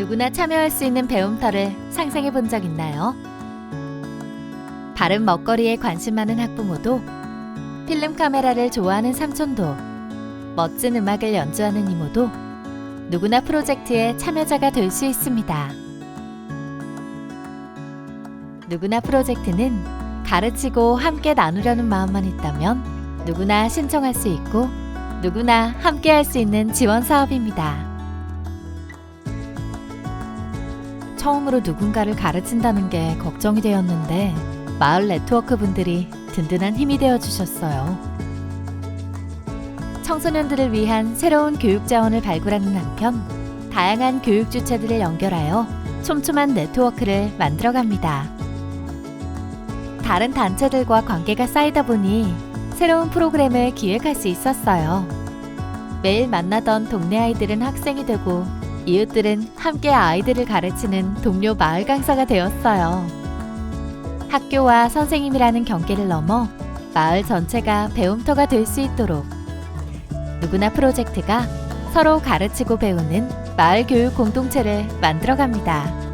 누구나 참여할 수 있는 배움터를 상상해 본 적 있나요? 바른 먹거리에 관심 많은 학부모도 필름 카메라를 좋아하는 삼촌도 멋진 음악을 연주하는 이모도 누구나 프로젝트의 참여자가 될 수 있습니다. 누구나 프로젝트는 가르치고 함께 나누려는 마음만 있다면 누구나 신청할 수 있고 누구나 함께 할 수 있는 지원 사업입니다. 처음으로 누군가를 가르친다는 게 걱정이 되었는데 마을 네트워크 분들이 든든한 힘이 되어 주셨어요. 청소년들을 위한 새로운 교육 자원을 발굴하는 한편 다양한 교육 주체들을 연결하여 촘촘한 네트워크를 만들어 갑니다. 다른 단체들과 관계가 쌓이다 보니 새로운 프로그램을 기획할 수 있었어요. 매일 만나던 동네 아이들은 학생이 되고 이웃들은 함께 아이들을 가르치는 동료 마을 강사가 되었어요. 학교와 선생님이라는 경계를 넘어 마을 전체가 배움터가 될 수 있도록 누구나 프로젝트가 서로 가르치고 배우는 마을 교육 공동체를 만들어 갑니다.